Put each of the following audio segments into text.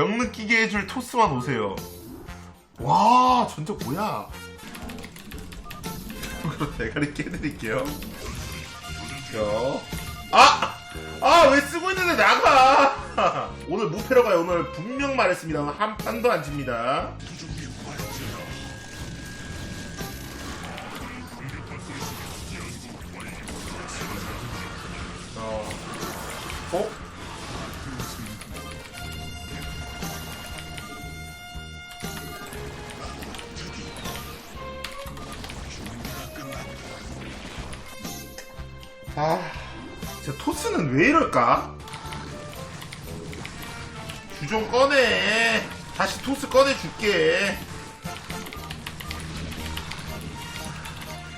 병 느끼게 해줄 토스만 오세요. 와, 전적 뭐야? 그럼 대가리 깨드릴게요. 요. 아! 아, 왜 쓰고 있는데 나가! 오늘 무패러 가요. 오늘 분명 말했습니다. 한 판도 안 집니다. 어. 어? 아, 저 토스는 왜 이럴까? 주좀 꺼내. 다시 토스 꺼내줄게.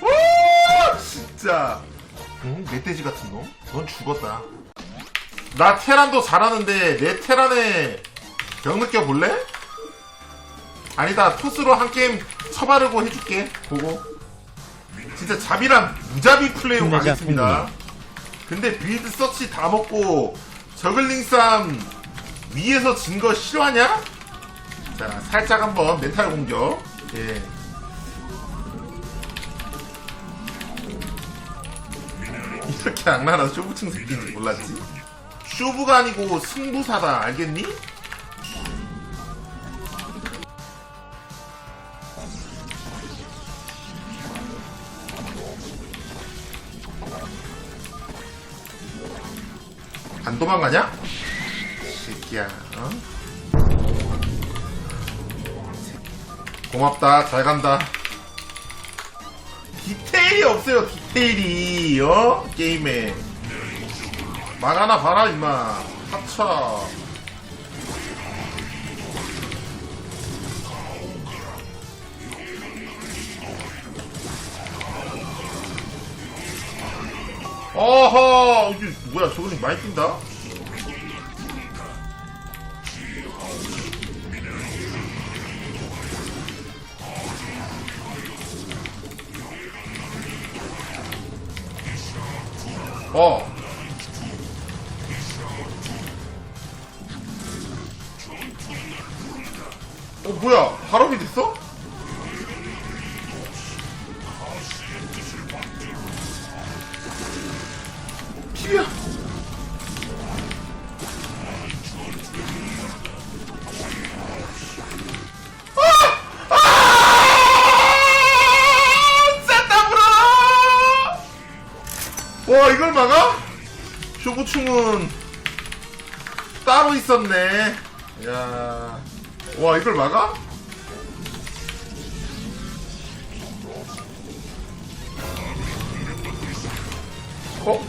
오, 진짜. 응? 멧돼지 같은 놈? 넌 죽었다. 나 테란도 잘하는데 내 테란에 병 느껴볼래? 아니다 토스로 한 게임 쳐바르고 해줄게 보고 진짜 잡이랑 무자비 플레이로 가겠습니다 근데 빌드 서치 다 먹고 저글링 싸움 위에서 진 거 싫어하냐? 자 살짝 한번 멘탈 공격 예. 이렇게 악랄한 쇼부층 새끼인지 몰랐지? 쇼부가 아니고 승부사다 알겠니? 도망 가냐? 새끼야 어? 고맙다 잘 간다 디테일이 없어요 디테일이 어? 게임에 막 하나 봐라 임마 하차 어허 이게 뭐야 저거는 많이 뛴다 어 어 뭐야 발업이 됐어? 피야 쇼부충은 따로 있었네 야, 와 이걸 막아? 어?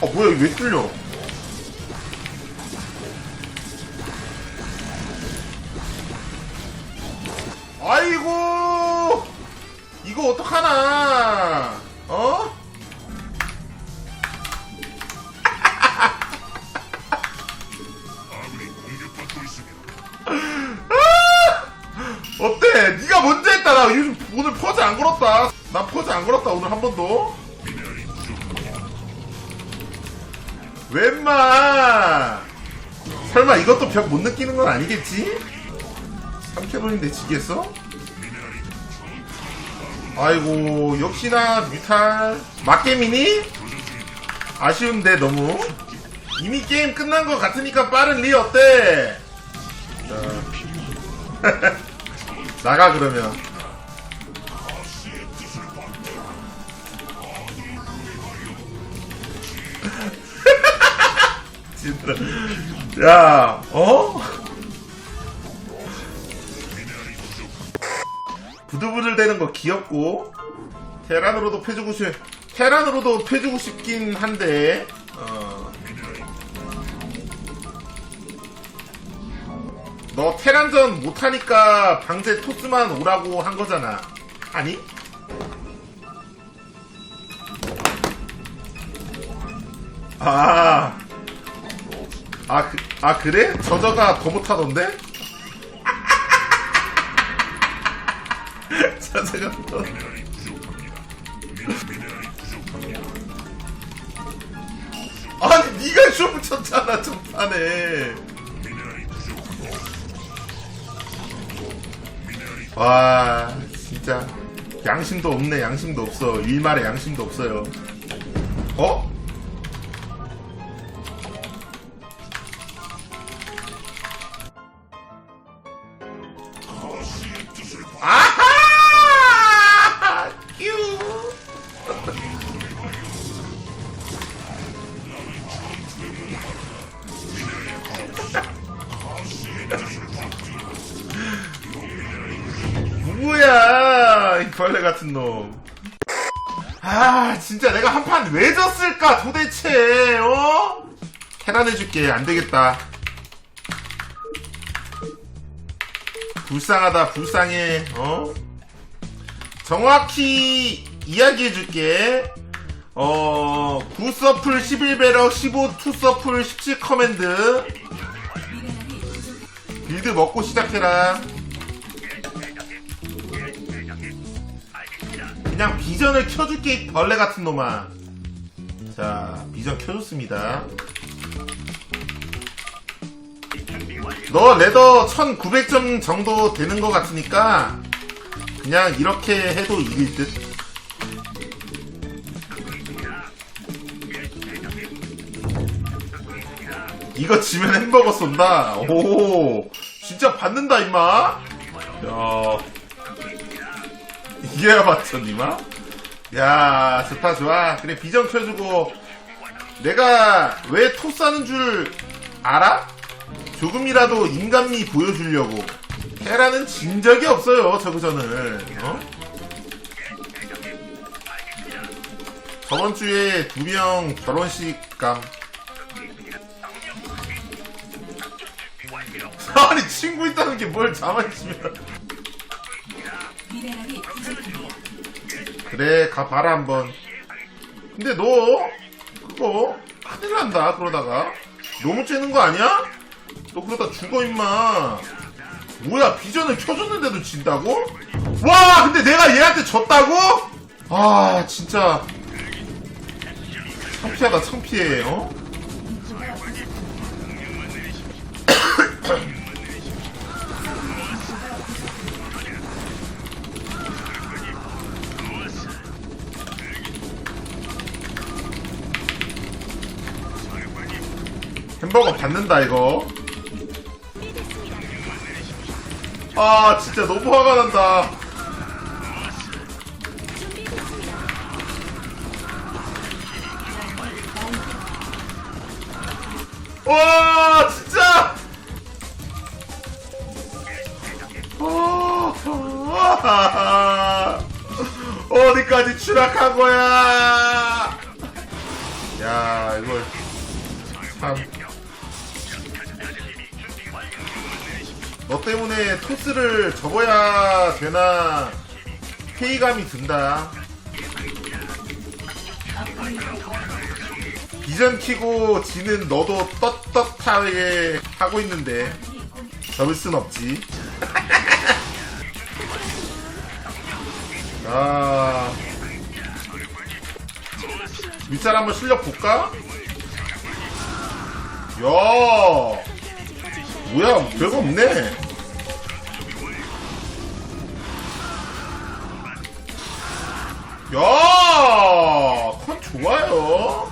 아 뭐야 이거 왜 뚫려? 아이고 이거 어떡하나 어? 네가 먼저 했다. 나 요즘 오늘 퍼즈 안 걸었다. 나 퍼즈 안 걸었다 오늘 한 번도. 웬마? 설마 이것도 벽 못 느끼는 건 아니겠지? 3캐논인데 지겠어? 아이고 역시나 뮤탈 맞게미니? 아쉬운데 너무 이미 게임 끝난 것 같으니까 빠른 리 어때? 자. 나가 그러면 진짜 야 어? 부들부들 대는 거 귀엽고 테란으로도 패주고 싶 테란으로도 패주고 싶긴 한데 어. 너 테란전 못하니까 방제 토스만 오라고 한 거잖아. 아니? 아. 아, 그, 아, 그래? 저저가 더 못하던데? 저저가 더. 아니, 니가 쇼 붙였잖아, 전판에. 와 진짜. 양심도 없네 양심도 없어. 일말에 양심도 없어요. 어? 벌레 같은 놈. 아 진짜 내가 한 판 왜 졌을까 도대체 어? 해단해줄게 안 되겠다 불쌍하다 불쌍해 어? 정확히 이야기해줄게 어 9서플 11배럭 15 2서플 17 커맨드 빌드 먹고 시작해라 그냥 비전을 켜줄게 이 벌레 같은 놈아. 자 비전 켜줬습니다. 너 레더 1900점 정도 되는 것 같으니까 그냥 이렇게 해도 이길 듯. 이거 지면 햄버거 쏜다. 오 진짜 받는다 임마. 야 이게야 맞죠, 니마? 야, 좋다, 좋아. 그래, 비전 켜주고, 내가 왜 토싸는 줄 알아? 조금이라도 인간미 보여주려고. 테라는 진 적이 없어요, 저그전을. 어? 저번 주에 두 명 결혼식 감. 아니, 친구 있다는 게 뭘 자만심이야. 합니다. 그래 가봐라 한번 근데 너 그거 큰일 난다 그러다가 너무 째는 거 아니야? 너 그러다 죽어 임마 뭐야 비전을 켜줬는데도 진다고? 와 근데 내가 얘한테 졌다고? 아 진짜 창피하다 창피해 어? 햄버거 받는다 이거. 아 진짜 너무 화가 난다. 와 진짜! 어, 와, 어디까지 추락한 거야 때문에 토스를 접어야 되나 회의감이 든다. 비전 키고 지는 너도 떳떳하게 하고 있는데 접을 순 없지. 아. 윗살 한번 실력 볼까? 야, 뭐야, 별거 없네. 야, 컨 좋아요.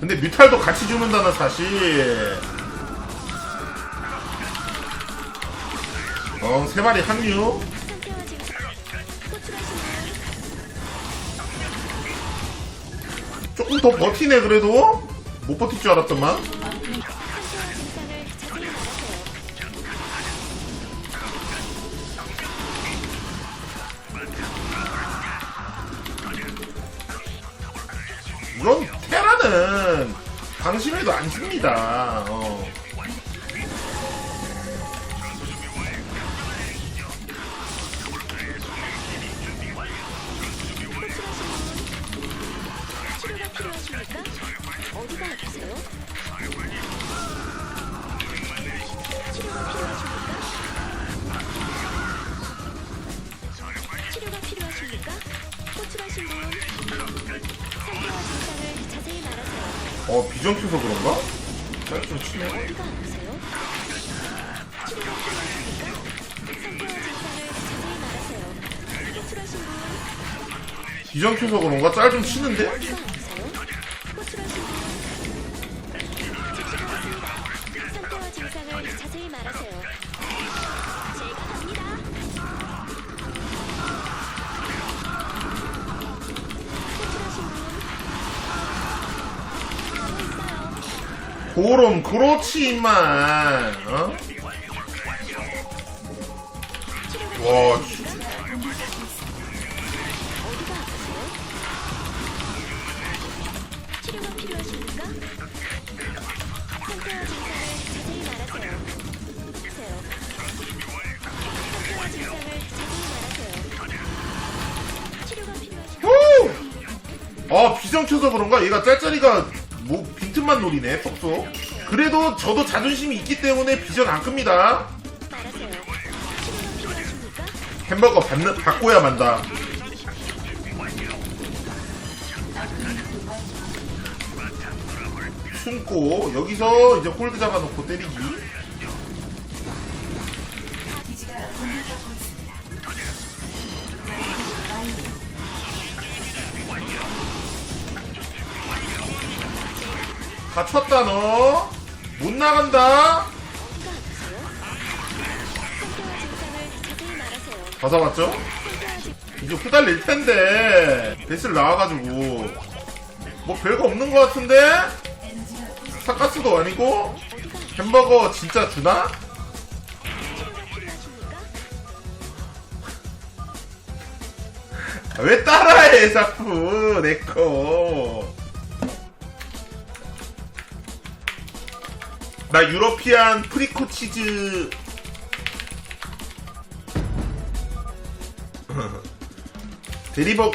근데 뮤탈도 같이 주는다는 사실. 어, 세 마리 합류. 조금 더 버티네, 그래도. 못 버틸 줄 알았더만. 필요하십니까? 어디가 아프세요? 치료가 필요하십니까? 치료가 필요하십니까? 호출하신 분 상태와 증상을 자세히 말하세요. 어 비정규서 그런가? 짧게 치네. 어디가 아프세요? 치료가 필요하십니까? 상태와 증상을 자세히 말하세요. 호출하신 분 비정규서 그런가? 짤 좀 치는데? 어디가 료가 필요하십니까? 후! 아 비전 켜서 그런가? 얘가 짤짤이가 뭐 빈 틈만 노리네 톡톡 그래도 저도 자존심이 있기 때문에 비전 안 끕니다? 햄버거 받는, 바꿔야 만다. 숨고 여기서 이제 홀드 잡아놓고 때리기 갇혔다 너. 못 나간다. 다 잡았죠? 이제 후달릴 텐데. 베슬 나와가지고. 뭐 별거 없는 것 같은데? 사카스도 아니고? 햄버거 진짜 주나? 아, 왜 따라해 자꾸 내거 나 유러피안 프리코 치즈. 대리버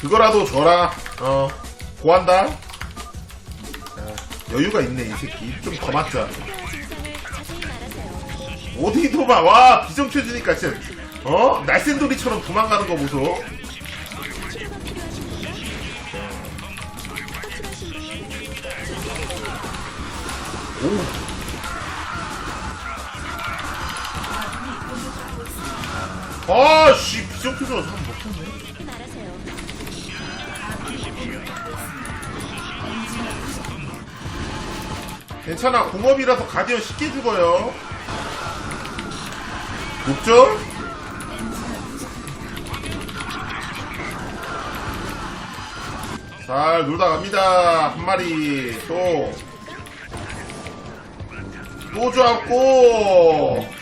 그거라도 줘라. 어 고한다. 자, 여유가 있네 이 새끼. 좀더 맞자. 상태와 증상을 자세히 말하세요. 어디 도망 와 비정 켜주니까 진짜. 어? 날쌘돌이처럼 도망가는 거 보소 켜서 사람 못하네. 말하세요. 괜찮아. 공업이라서 가디언 쉽게 죽어요. 목적 잘 놀다 갑니다. 한 마리. 또. 또 잡고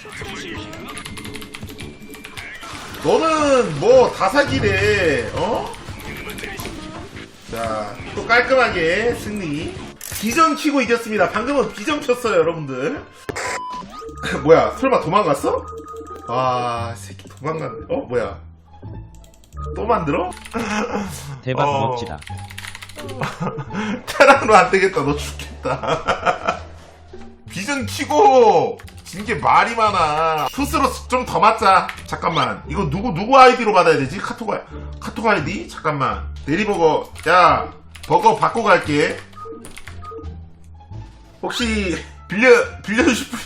너는 뭐 다사기래 어? 자, 또 깔끔하게 승리. 비전 키고 이겼습니다. 방금은 비전 켰어요, 여러분들. 뭐야, 설마 도망갔어? 아, 새끼 도망갔네. 어, 뭐야. 또 만들어? 대박 어. 멋지다. 테란으로 안 되겠다. 너 죽겠다. 비전 키고 진게 말이 많아. 투스로 좀 더 맞자. 잠깐만. 이거 누구 누구 아이디로 받아야 되지? 카톡 아 카톡 아이디? 잠깐만. 대리버거. 야, 버거 바꿔 갈게. 혹시 빌려 빌려주실 분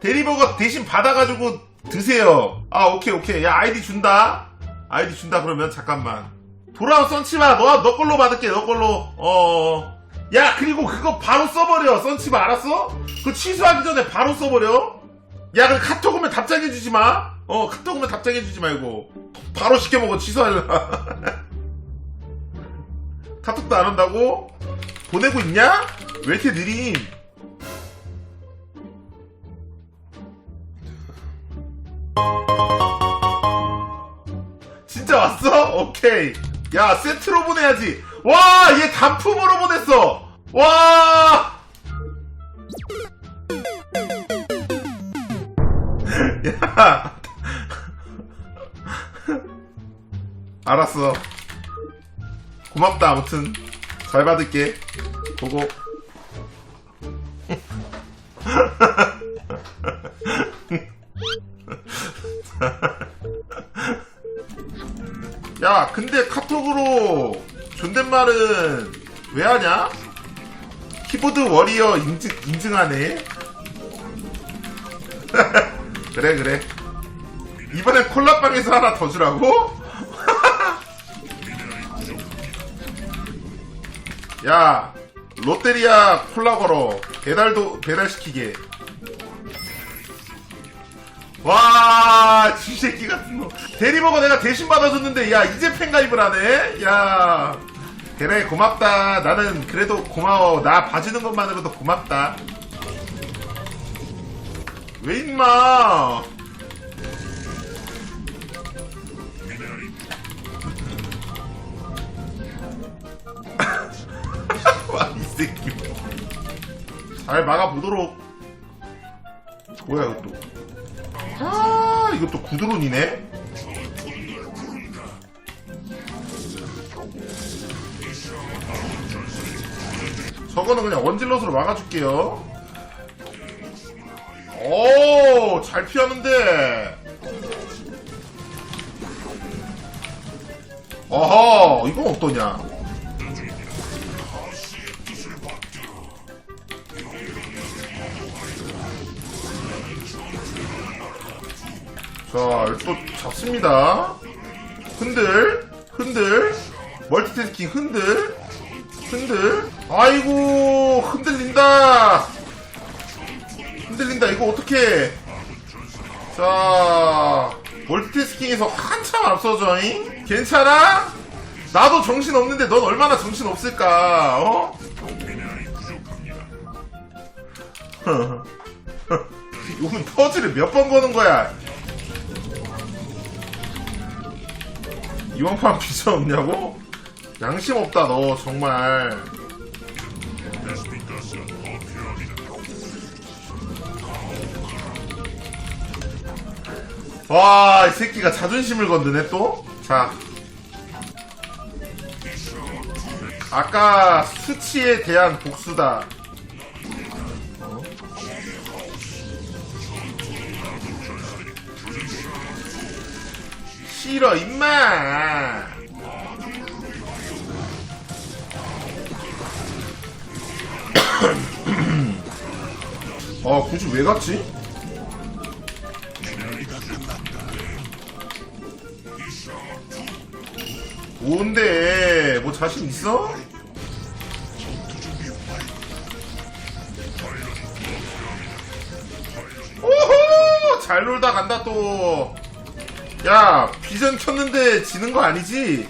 대리버거 대신 받아가지고 드세요. 아 오케이 오케이. 야 아이디 준다. 아이디 준다 그러면 잠깐만. 돌아온 썬치마 너, 너 걸로 받을게 너 걸로 어. 야 그리고 그거 바로 써버려 썬치마 알았어? 그거 취소하기 전에 바로 써버려 야그 카톡 오면 답장해주지 마 어 카톡 오면 답장해주지 말고 바로 시켜먹어 취소하려나 카톡도 안 온다고? 보내고 있냐? 왜 이렇게 느림 진짜 왔어? 오케이. 야, 세트로 보내야지. 와, 얘 단품으로 보냈어. 와! 알았어. 고맙다, 아무튼. 잘 받을게. 보고. 야, 근데 카톡으로 존댓말은 왜 하냐? 키보드 워리어 인증, 인증하네. 그래, 그래. 이번엔 콜라빵에서 하나 더 주라고? 야 롯데리아 콜라 걸어. 배달도 배달시키게. 와 쥐새끼 같은 놈. 대리버거 내가 대신 받아줬는데 야 이제 팬가입을 하네? 야. 그래 고맙다. 나는 그래도 고마워. 나 봐주는 것만으로도 고맙다 왜 임마? 와이 새끼 잘 막아보도록. 뭐야 이것도 아 이것도 구드론이네? 저거는 그냥 원질럿으로 막아줄게요 오, 잘 피하는데. 어허, 이건 어떠냐? 자, 또 잡습니다. 흔들, 흔들, 멀티태스킹 흔들, 흔들. 아이고, 흔들린다. 흔들린다 이거 어떻게 자 멀티태스킹에서 한참 앞서죠잉 괜찮아? 나도 정신 없는데 넌 얼마나 정신 없을까 어? 이건 퍼즐을 몇 번 거는 거야 이번 판 비전 없냐고? 양심 없다 너 정말 와, 이 새끼가 자존심을 건드네, 또? 자. 아까 수치에 대한 복수다. 어? 싫어, 임마! 아, 굳이 왜 갔지? 뭔데? 뭐 자신 있어? 오호! 잘 놀다 간다 또. 야, 비전 켰는데 지는 거 아니지?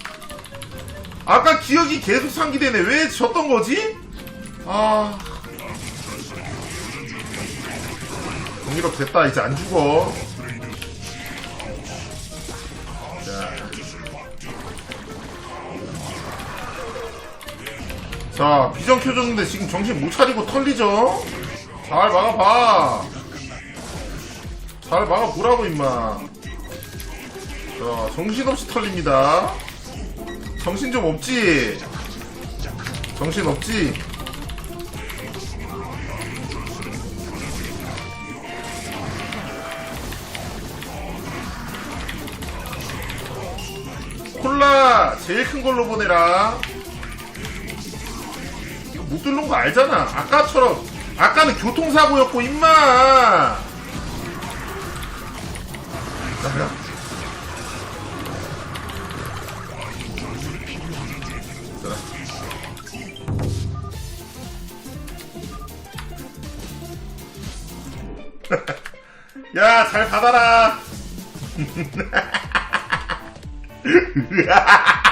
아까 기억이 계속 상기되네. 왜 졌던 거지? 아. 경기력 됐다. 이제 안 죽어. 자, 비전 켜줬는데 지금 정신 못 차리고 털리죠? 잘 막아봐. 잘 막아보라고, 임마. 자, 정신없이 털립니다. 정신 좀 없지? 정신 없지? 콜라 제일 큰 걸로 보내라. 못 뚫는 거 알잖아. 아까처럼 아까는 교통사고였고 임마. 야, 잘 받아라.